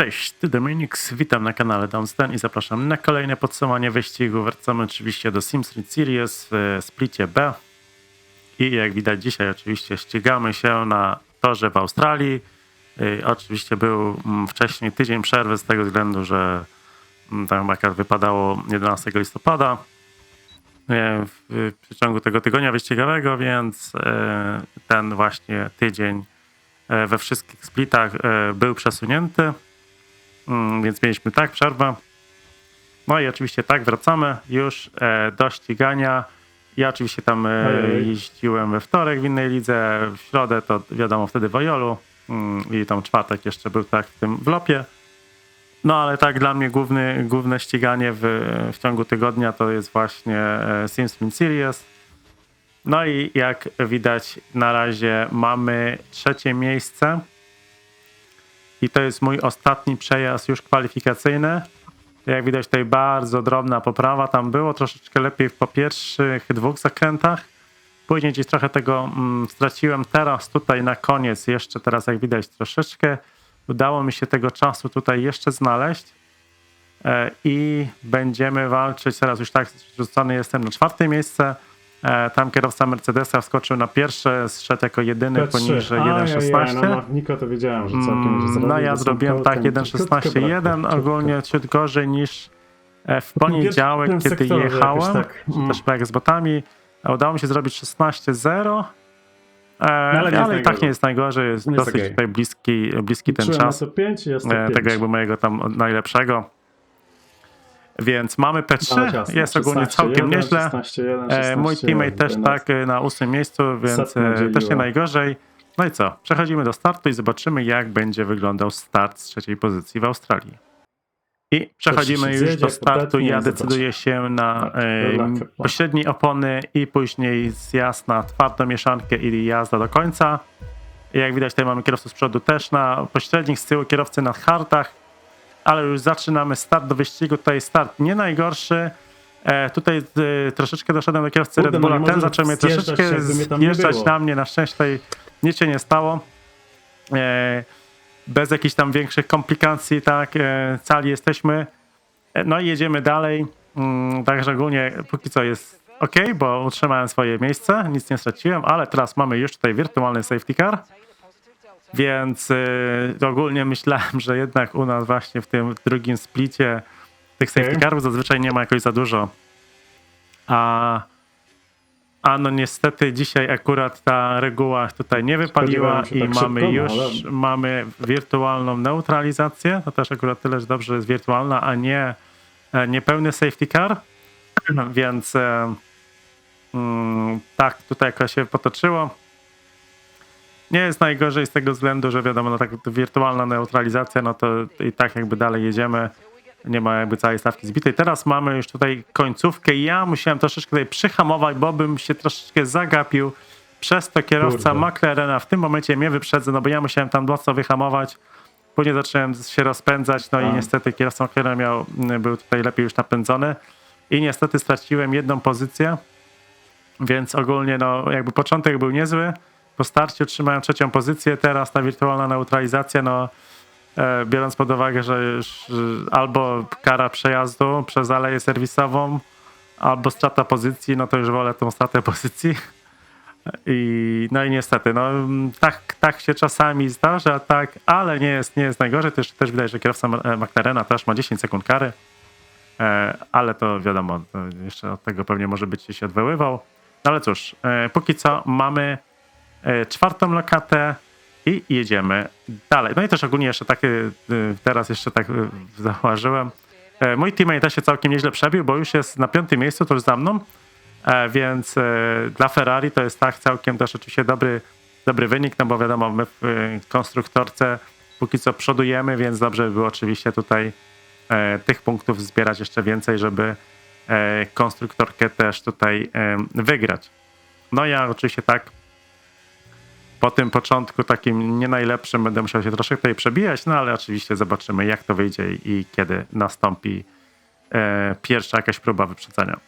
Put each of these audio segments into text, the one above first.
Cześć, ty Dominix, witam na kanale Downstone i zapraszam na kolejne podsumowanie wyścigu. Wracamy oczywiście do Sims Street Series w splicie B. I jak widać dzisiaj oczywiście ścigamy się na torze w Australii. Y, Oczywiście był mm, wcześniej tydzień przerwy z tego względu, że mm, tam akurat wypadało 11 listopada y, w przeciągu tego tygodnia wyścigowego, więc ten właśnie tydzień we wszystkich splitach był przesunięty. Mm, więc mieliśmy tak przerwę. No i oczywiście tak, wracamy już e, do ścigania. Ja oczywiście tam e, Ojej. jeździłem we wtorek w innej lidze, w środę to wiadomo wtedy w Ojolu mm, i tam czwartek jeszcze był tak w tym wlopie. No ale tak dla mnie główny, główne ściganie w, w ciągu tygodnia to jest właśnie e, Sims Spin Series. No i jak widać na razie mamy trzecie miejsce. I to jest mój ostatni przejazd już kwalifikacyjny. Jak widać tutaj bardzo drobna poprawa tam było, troszeczkę lepiej po pierwszych dwóch zakrętach. Później gdzieś trochę tego mm, straciłem. Teraz tutaj na koniec jeszcze teraz jak widać troszeczkę udało mi się tego czasu tutaj jeszcze znaleźć. E, I będziemy walczyć, teraz już tak rzucony jestem na czwarte miejsce. E, Tam kierowca Mercedesa wskoczył na pierwsze, zszedł jako jedyny poniżej 1.16. No, no, Niko to wiedziałem, że całkiem Mm, że zrobił, No ja zrobiłem tak całkiem- ciutkę 1.16.1, brakło, ogólnie ciut gorzej niż e, w poniedziałek, pierwszym kiedy jechałem, tak, mm. też jak z botami. A Udało mi się zrobić 16.0 e, ale nie ale i tak nie jest najgorzej, jest dosyć okej. tutaj bliski, bliski ten Liczyłem czas to 5 i jest to e, 5. tego jakby mojego tam najlepszego. Więc mamy No, P3, ciasno. jest ogólnie 16, całkiem 1, nieźle. 16, 1, E, Mój 16, teammate 1, też 11. tak e, na ósmym miejscu, więc e, też nie najgorzej. No i co? Przechodzimy do startu i zobaczymy, jak będzie wyglądał start z trzeciej pozycji w Australii. I przechodzimy już zjedzie, do startu. Ja decyduję się na Tak, e, pośredniej opony i później zjazd na twardą mieszankę i jazda do końca. Jak widać, tutaj mamy kierowców z przodu też na pośrednich, z tyłu kierowcy na hardach. Ale już zaczynamy start do wyścigu. Tutaj start nie najgorszy. E, tutaj e, troszeczkę doszedłem do kierowcy Kurde, Red no Bulla. Ten zaczął mnie troszeczkę zjeżdżać na mnie. Na szczęście tutaj nic się nie stało. E, bez jakichś tam większych komplikacji, tak, e, cali jesteśmy. E, No i jedziemy dalej. Mm, Także ogólnie póki co jest ok, bo utrzymałem swoje miejsce, nic nie straciłem, ale teraz mamy już tutaj wirtualny safety car. Więc y, ogólnie myślałem, że jednak u nas właśnie w tym drugim splicie tych safety Okej. carów zazwyczaj nie ma jakoś za dużo. A, a no niestety dzisiaj akurat ta reguła tutaj nie wypaliła i tak mamy szybko, no, już ale- mamy wirtualną neutralizację. To też akurat tyle, że dobrze jest wirtualna, a nie e, niepełny safety car. Więc e, mm, tak tutaj jakoś się potoczyło. Nie jest najgorzej z tego względu, że wiadomo, no tak wirtualna neutralizacja, no to i tak jakby dalej jedziemy. Nie ma jakby całej stawki zbitej. Teraz mamy już tutaj końcówkę. i Ja musiałem troszeczkę tutaj przyhamować, bo bym się troszeczkę zagapił. Przez to kierowca Kurde. McLarena w tym momencie mnie wyprzedza, no bo ja musiałem tam mocno wyhamować. Później zacząłem się rozpędzać, no i A. niestety kierowca McLarena miał, był tutaj lepiej już napędzony. I niestety straciłem jedną pozycję. Więc ogólnie no jakby początek był niezły. Po starcie otrzymałem trzecią pozycję. Teraz ta wirtualna neutralizacja, no e, biorąc pod uwagę, że już albo kara przejazdu przez aleję serwisową, albo strata pozycji, no to już wolę tą stratę pozycji. I, no i niestety, no tak, tak się czasami zdarza, tak, ale nie jest, nie jest najgorzej. Też, też widać, że kierowca e, McLarena też ma 10 sekund kary. E, ale to wiadomo, to jeszcze od tego pewnie może być się odwoływał. No ale cóż, póki co mamy czwartą lokatę i jedziemy dalej. No i też ogólnie jeszcze takie, e, teraz jeszcze tak e, zauważyłem, e, mój teammate też się całkiem nieźle przebił, bo już jest na piątym miejscu, to już za mną, e, więc e, dla Ferrari to jest tak całkiem też oczywiście dobry, dobry wynik, no bo wiadomo, my w e, konstruktorce póki co przodujemy, więc dobrze by było oczywiście tutaj e, tych punktów zbierać jeszcze więcej, żeby e, konstruktorkę też tutaj e, wygrać. No ja oczywiście tak po tym początku takim nie najlepszym będę musiał się troszkę tutaj przebijać, no ale oczywiście zobaczymy jak to wyjdzie i kiedy nastąpi e, pierwsza jakaś próba wyprzedzenia.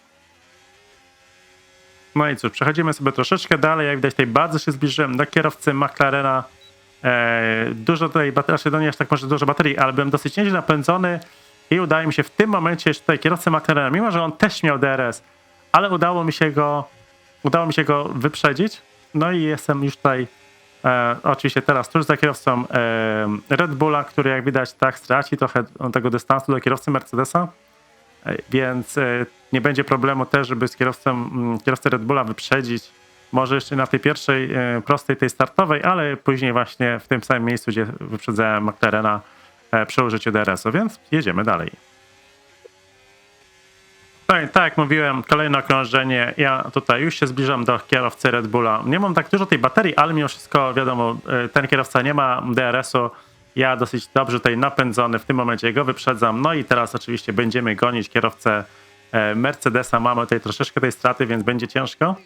No i cóż, przechodzimy sobie troszeczkę dalej. Jak widać tutaj bardzo się zbliżyłem do kierowcy McLarena. e, dużo tej baterii, znaczy no nie aż tak może dużo baterii, ale byłem dosyć nieźle napędzony i udaje mi się w tym momencie jeszcze tutaj kierowcę McLarena, mimo że on też miał DRS, ale udało mi się go, udało mi się go wyprzedzić. No i jestem już tutaj e, oczywiście teraz tuż za kierowcą e, Red Bulla, który jak widać tak straci trochę tego dystansu do kierowcy Mercedesa. E, Więc e, nie będzie problemu też, żeby z kierowcą, mm, kierowcę Red Bulla wyprzedzić. Może jeszcze na tej pierwszej, e, prostej, tej startowej, ale później właśnie w tym samym miejscu, gdzie wyprzedzałem McLarena e, przy użyciu DRS-u, więc jedziemy dalej. Tak, tak mówiłem, kolejne okrążenie. Ja tutaj już się zbliżam do kierowcy Red Bulla. Nie mam tak dużo tej baterii, ale mimo wszystko wiadomo, e, ten kierowca nie ma DRS-u. Ja dosyć dobrze tutaj napędzony, w tym momencie go wyprzedzam. No i teraz oczywiście będziemy gonić kierowcę e, Mercedesa. Mamy tutaj troszeczkę tej straty, więc będzie ciężko.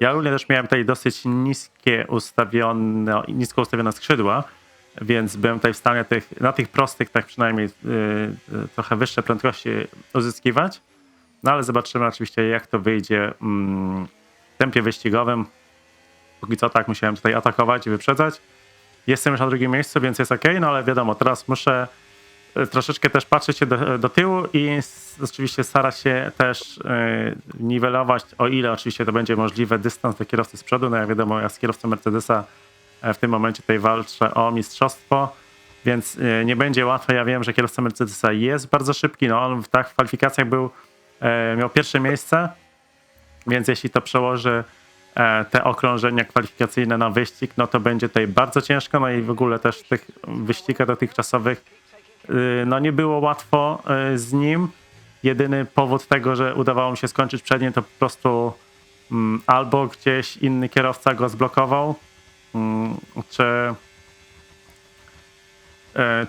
Ja ogólnie też miałem tutaj dosyć niskie ustawione, nisko ustawione skrzydła, więc byłem tutaj w stanie tych, na tych prostych tak przynajmniej yy, trochę wyższe prędkości uzyskiwać. No ale zobaczymy oczywiście jak to wyjdzie mm, w tempie wyścigowym. Póki co tak musiałem tutaj atakować i wyprzedzać. Jestem już na drugim miejscu, więc jest ok, no ale wiadomo, teraz muszę e, troszeczkę też patrzeć się do, do tyłu i oczywiście starać się też e, niwelować, o ile oczywiście to będzie możliwe, dystans do kierowcy z przodu. No jak wiadomo, ja z kierowcą Mercedesa e, w tym momencie tutaj walczę o mistrzostwo, więc e, nie będzie łatwo. Ja wiem, że kierowca Mercedesa jest bardzo szybki, no on w, tak, w kwalifikacjach był, e, miał pierwsze miejsce, więc jeśli to przełoży e, te okrążenia kwalifikacyjne na wyścig, no to będzie tutaj bardzo ciężko. No i w ogóle też w tych wyścigach dotychczasowych y, no nie było łatwo y, z nim. Jedyny powód tego, że udawało mi się skończyć przed nim, to po prostu mm, albo gdzieś inny kierowca go zblokował, mm, czy, e,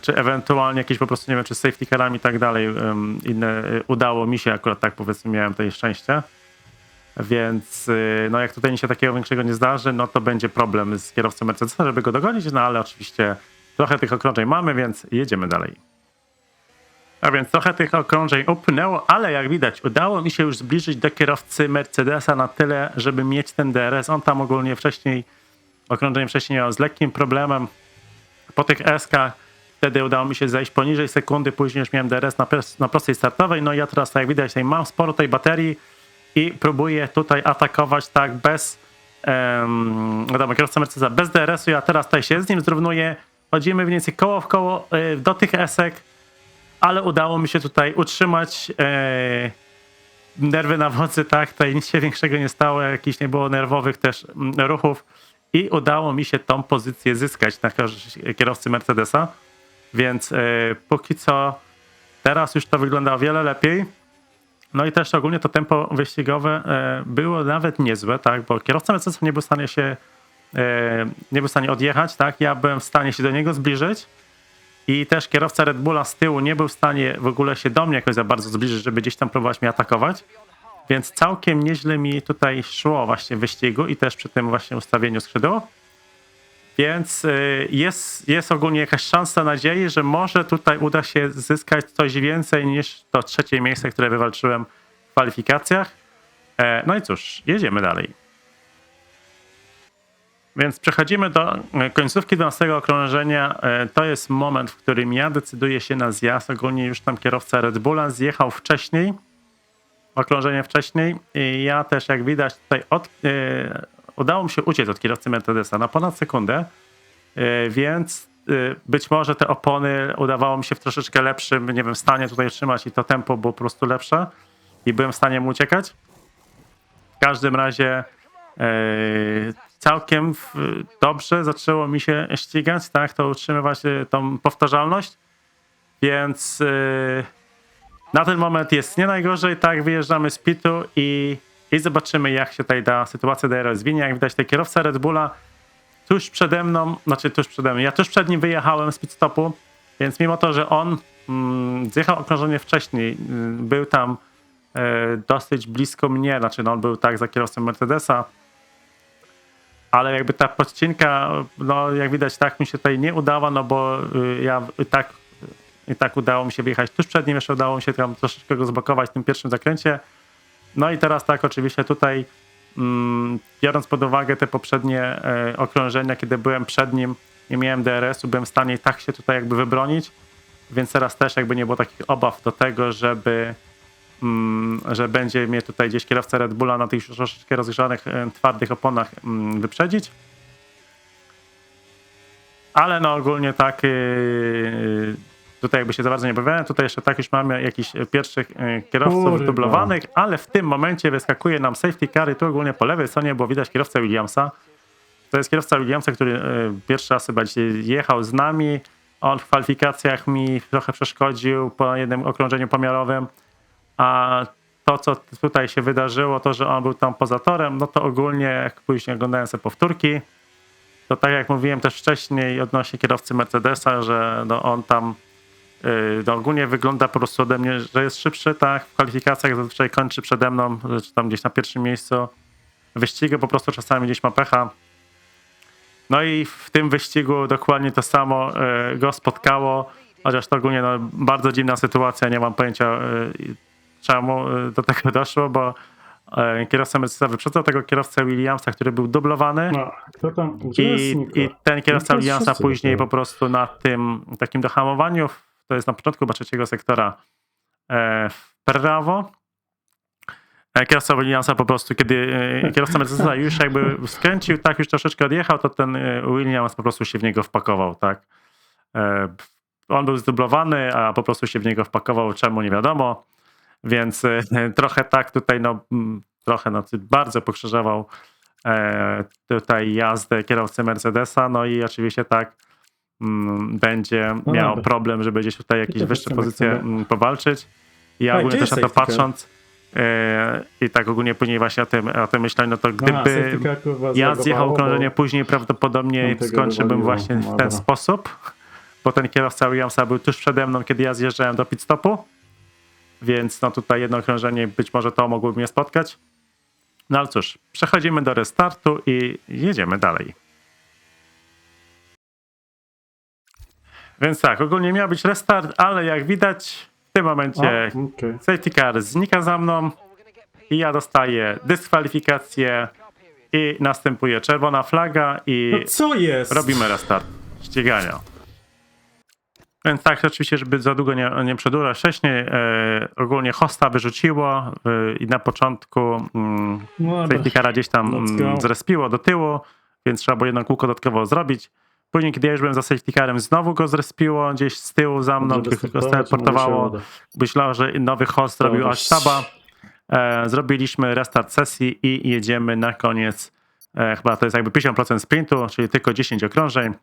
czy ewentualnie jakieś po prostu, nie wiem, czy safety carami i tak dalej inne y, udało mi się akurat tak powiedzmy, miałem tutaj szczęście. Więc y, no jak tutaj nic się takiego większego nie zdarzy, no to będzie problem z kierowcą Mercedesa, żeby go dogonić, no ale oczywiście trochę tych okrążeń mamy, więc jedziemy dalej. A więc trochę tych okrążeń upłynęło, ale jak widać udało mi się już zbliżyć do kierowcy Mercedesa na tyle, żeby mieć ten DRS. On tam ogólnie wcześniej, okrążenie wcześniej miał z lekkim problemem. Po tych S-kach wtedy udało mi się zejść poniżej sekundy, później już miałem DRS na, na prostej startowej. No i ja teraz, tak jak widać, tutaj mam sporo tej baterii i próbuję tutaj atakować tak bez um, kierowca Mercedesa bez DRS-u, ja teraz tutaj się z nim zrównuję, chodzimy mniej więcej koło w koło y, do tych esek, ale udało mi się tutaj utrzymać e, nerwy na wodzy, tak, tutaj nic się większego nie stało, jakichś nie było nerwowych też mm, ruchów. I udało mi się tą pozycję zyskać na kierowcy Mercedesa, więc e, póki co teraz już to wygląda o wiele lepiej. No i też ogólnie to tempo wyścigowe e, było nawet niezłe, tak, bo kierowca Mercedesa nie był w stanie się e, nie był w stanie odjechać, tak, ja byłem w stanie się do niego zbliżyć i też kierowca Red Bulla z tyłu nie był w stanie w ogóle się do mnie jakoś za bardzo zbliżyć, żeby gdzieś tam próbować mnie atakować. Więc całkiem nieźle mi tutaj szło właśnie w wyścigu i też przy tym właśnie ustawieniu skrzydeł. Więc y, jest, jest ogólnie jakaś szansa nadziei, że może tutaj uda się zyskać coś więcej niż to trzecie miejsce, które wywalczyłem w kwalifikacjach. E, No i cóż, jedziemy dalej. Więc przechodzimy do e, końcówki 12 okrążenia. E, To jest moment, w którym ja decyduję się na zjazd. Ogólnie już tam kierowca Red Bulla zjechał wcześniej, okrążenie wcześniej. I ja też, jak widać, tutaj od, udało mi się uciec od kierowcy Mercedesa na ponad sekundę, e, więc e, być może te opony udawało mi się w troszeczkę lepszym, nie wiem, stanie tutaj trzymać i to tempo było po prostu lepsze i byłem w stanie mu uciekać. W każdym razie e, całkiem dobrze zaczęło mi się ścigać, tak, to utrzymywać tą powtarzalność, więc na ten moment jest nie najgorzej, tak, wyjeżdżamy z pitu i, i zobaczymy jak się tutaj ta sytuacja daje rozwinie. Jak widać, ten kierowca Red Bulla tuż przede mną, znaczy tuż przede mną, ja tuż przed nim wyjechałem z pit stopu, więc mimo to, że on mm, zjechał okrążenie wcześniej, mm, był tam e, dosyć blisko mnie, znaczy no, on był tak za kierowcą Mercedesa, ale jakby ta podcinka, no jak widać tak mi się tutaj nie udała, no bo y, ja i tak, i tak udało mi się wyjechać tuż przed nim, jeszcze udało mi się tam troszeczkę go zblokować w tym pierwszym zakręcie. No i teraz tak oczywiście tutaj mm, biorąc pod uwagę te poprzednie e, okrążenia, kiedy byłem przed nim nie miałem DRS-u, byłem w stanie tak się tutaj jakby wybronić, więc teraz też jakby nie było takich obaw do tego, żeby mm, że będzie mnie tutaj gdzieś kierowca Red Bulla na tych troszeczkę rozgrzanych, e, twardych oponach mm, wyprzedzić. Ale no ogólnie tak yy, tutaj jakby się za bardzo nie bawiłem. Tutaj jeszcze tak już mamy jakichś pierwszych yy, kierowców Kurwa. dublowanych, ale w tym momencie wyskakuje nam safety car i tu ogólnie po lewej stronie było widać kierowcę Williamsa. To jest kierowca Williamsa, który yy, pierwszy raz chyba jechał z nami. On w kwalifikacjach mi trochę przeszkodził po jednym okrążeniu pomiarowym. A to, co tutaj się wydarzyło, to, że on był tam poza torem, no to ogólnie, jak później oglądałem sobie powtórki, to tak jak mówiłem też wcześniej odnośnie kierowcy Mercedesa, że no on tam no ogólnie wygląda po prostu ode mnie, że jest szybszy, tak, w kwalifikacjach zazwyczaj kończy przede mną, czy tam gdzieś na pierwszym miejscu. Wyścigu po prostu czasami gdzieś ma pecha. No i w tym wyścigu dokładnie to samo yy, go spotkało, chociaż to ogólnie no, bardzo dziwna sytuacja, nie mam pojęcia yy, czemu do tego doszło, bo kierowca Mercedesa wyprzedzał tego kierowcę Williamsa, który był dublowany. No, kto tam? I? I ten kierowca No Williamsa później po prostu na tym takim dohamowaniu, to jest na początku chyba trzeciego sektora, e, w prawo. E, Kierowca Williamsa po prostu, kiedy e, kierowca Mercedesa już jakby skręcił, tak już troszeczkę odjechał, to ten Williams po prostu się w niego wpakował, tak. On był zdublowany, a po prostu się w niego wpakował, czemu nie wiadomo. Więc trochę tak tutaj, no mm, trochę, no bardzo pokrzyżował tutaj jazdę kierowcy Mercedesa, no i oczywiście tak będzie No miał dobra. problem, żeby gdzieś tutaj jakieś wyższe pozycje sobie- mm, powalczyć. Ja ogólnie też na to patrząc e, i tak ogólnie później właśnie o tym, o tym myślałem, no to gdyby kurwa, ja zjechał bo- okrążenie później, prawdopodobnie skończyłbym właśnie w Dobra. ten sposób, bo ten kierowca Williamsa był tuż przede mną, kiedy ja zjeżdżałem do pit stopu, więc no tutaj jedno okrążenie być może to mogłoby mnie spotkać. No ale cóż, przechodzimy do restartu i jedziemy dalej. Więc tak, ogólnie miał być restart, ale jak widać w tym momencie A, okej. safety car znika za mną i ja dostaję dyskwalifikację i następuje czerwona flaga i No co jest? robimy restart ścigania. Więc tak, oczywiście, żeby za długo nie, nie przedłużać wcześniej, e, ogólnie hosta wyrzuciło e, i na początku mm, No safety gdzieś tam mm, zrespiło do tyłu, więc trzeba było jedno kółko dodatkowo zrobić. Później, kiedy ja już byłem za safety carem, znowu go zrespiło gdzieś z tyłu za mną, go teleportowało. Myślałem, że nowy host Dobra. robił Ashtaba. E, zrobiliśmy restart sesji i jedziemy na koniec. E, chyba to jest jakby 50% sprintu, czyli tylko 10 okrążeń.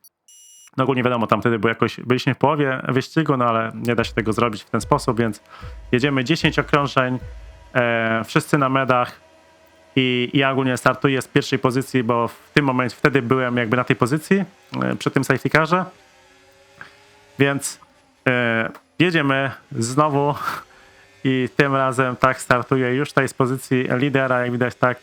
No ogólnie wiadomo, tam wtedy było jakoś, byliśmy w połowie wyścigu, no ale nie da się tego zrobić w ten sposób, więc jedziemy 10 okrążeń, e, wszyscy na medach i ja ogólnie startuję z pierwszej pozycji, bo w tym momencie, wtedy byłem jakby na tej pozycji e, przy tym safety carze, więc e, jedziemy znowu i tym razem tak startuję. Już tutaj z pozycji lidera, jak widać tak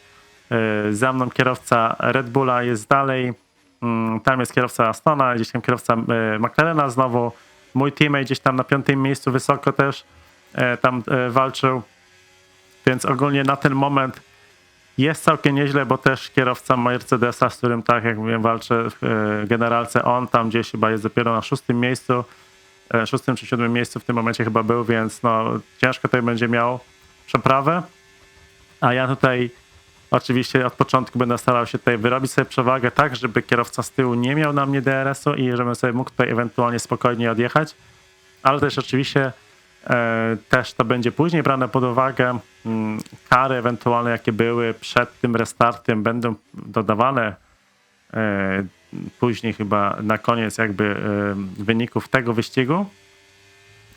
e, za mną kierowca Red Bulla jest dalej, Mm, tam jest kierowca Astona, gdzieś tam kierowca McLarena znowu, mój teammate gdzieś tam na piątym miejscu wysoko też tam walczył, więc ogólnie na ten moment jest całkiem nieźle, bo też kierowca Mercedesa, z którym tak jak mówiłem walczę w e, generalce, on tam gdzieś chyba jest dopiero na szóstym miejscu, e, szóstym czy siódmym miejscu w tym momencie chyba był, więc no ciężko tutaj będzie miał przeprawę. A ja tutaj oczywiście od początku będę starał się tutaj wyrobić sobie przewagę tak, żeby kierowca z tyłu nie miał na mnie DRS-u i żebym sobie mógł tutaj ewentualnie spokojnie odjechać. Ale też oczywiście też to będzie później brane pod uwagę. Mm, kary ewentualne, jakie były przed tym restartem, będą dodawane e, później chyba na koniec jakby e, wyników tego wyścigu.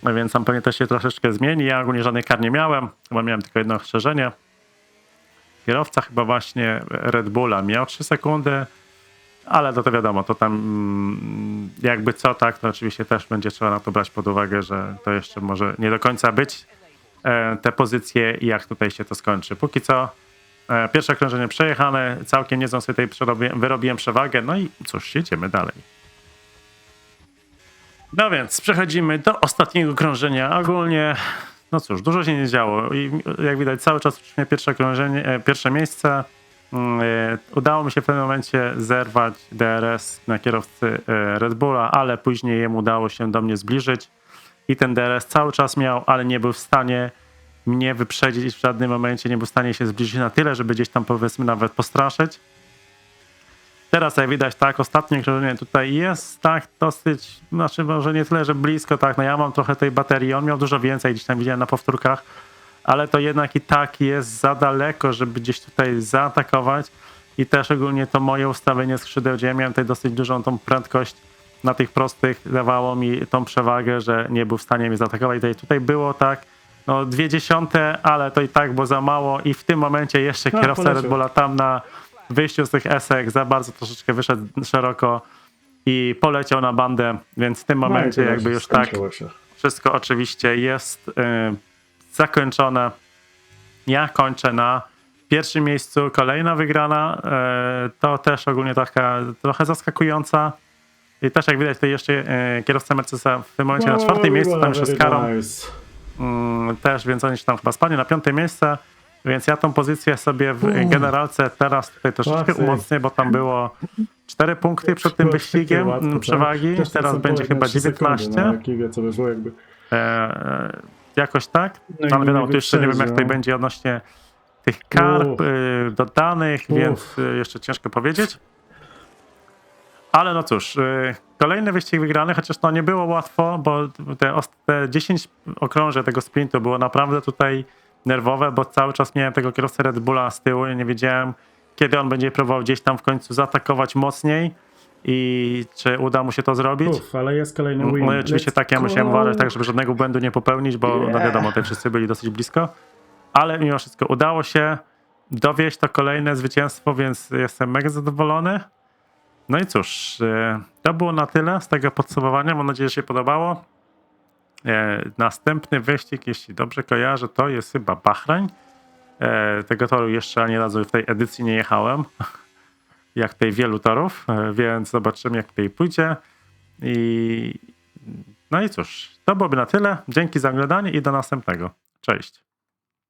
Więc tam pewnie to się troszeczkę zmieni. Ja ogólnie żadnej kar nie miałem, chyba miałem tylko jedno ostrzeżenie. Kierowca chyba właśnie Red Bulla miał 3 sekundy, ale to, to wiadomo, to tam mm, jakby co, tak, to oczywiście też będzie trzeba na to brać pod uwagę, że to jeszcze może nie do końca być e, te pozycje i jak tutaj się to skończy. Póki co e, pierwsze krążenie przejechane, całkiem niezłą sobie tutaj wyrobiłem przewagę, no i cóż, jedziemy dalej. No więc przechodzimy do ostatniego krążenia. Ogólnie, no cóż, dużo się nie działo i jak widać cały czas pierwsze krążenie, e, pierwsze miejsce. Mm, e, Udało mi się w pewnym momencie zerwać DRS na kierowcy e, Red Bulla, ale później jemu udało się do mnie zbliżyć i ten DRS cały czas miał, ale nie był w stanie mnie wyprzedzić w żadnym momencie, nie był w stanie się zbliżyć na tyle, żeby gdzieś tam powiedzmy nawet postraszyć. Teraz jak widać, tak, ostatnie krążenie tutaj jest tak dosyć, znaczy może nie tyle, że blisko, tak, no ja mam trochę tej baterii, on miał dużo więcej, gdzieś tam widziałem na powtórkach, ale to jednak i tak jest za daleko, żeby gdzieś tutaj zaatakować. I też ogólnie to moje ustawienie skrzydeł, gdzie ja miałem tutaj dosyć dużą tą prędkość. Na tych prostych, dawało mi tą przewagę, że nie był w stanie mnie zaatakować. Tutaj, tutaj było tak, no dwie dziesiąte, ale to i tak było za mało. I w tym momencie jeszcze A, kierowca poleciał. Red Bulla tam na wyjściu z tych esek za bardzo troszeczkę wyszedł szeroko i poleciał na bandę, więc w tym momencie No jakby już tak wszystko oczywiście jest y, zakończone. Ja kończę na pierwszym miejscu. Kolejna wygrana y, to też ogólnie taka trochę zaskakująca. I też jak widać, to jeszcze y, kierowca Mercedesa w tym momencie na czwartym miejscu, tam jeszcze z karą nice. mm, też, więc on się tam chyba spadnie na piąte miejsce. Więc ja tą pozycję sobie w generalce teraz tutaj troszeczkę umocnię, bo tam było 4 punkty przed tym wyścigiem mm, tak? przewagi. Też Teraz ten będzie chyba na trzy sekundy, 19. No, jakby. Jakoś tak. No ale wiadomo, tu jeszcze nie wiem, jak tutaj będzie odnośnie tych kar Uff. y, dodanych, Uff. więc y, jeszcze ciężko powiedzieć. Ale no cóż, y, kolejny wyścig wygrany, chociaż no nie było łatwo, bo te, te 10 okrążeń tego sprintu było naprawdę tutaj nerwowe, bo cały czas miałem tego kierowcę Red Bulla z tyłu i nie wiedziałem, kiedy on będzie próbował gdzieś tam w końcu zaatakować mocniej i czy uda mu się to zrobić. Uf, ale jest kolejny win. No i oczywiście Let's tak, ja go. musiałem uważać tak, żeby żadnego błędu nie popełnić, bo no Yeah. wiadomo, te wszyscy byli dosyć blisko. Ale mimo wszystko udało się dowieść to kolejne zwycięstwo, więc jestem mega zadowolony. No i cóż, e, to było na tyle z tego podsumowania. Mam nadzieję, że się podobało. E, Następny wyścig, jeśli dobrze kojarzę, to jest chyba Bahrain. E, Tego toru jeszcze ani razu w tej edycji nie jechałem. Jak tej wielu torów, e, więc zobaczymy, jak tutaj pójdzie. I no i cóż, to byłoby na tyle. Dzięki za oglądanie i do następnego. Cześć.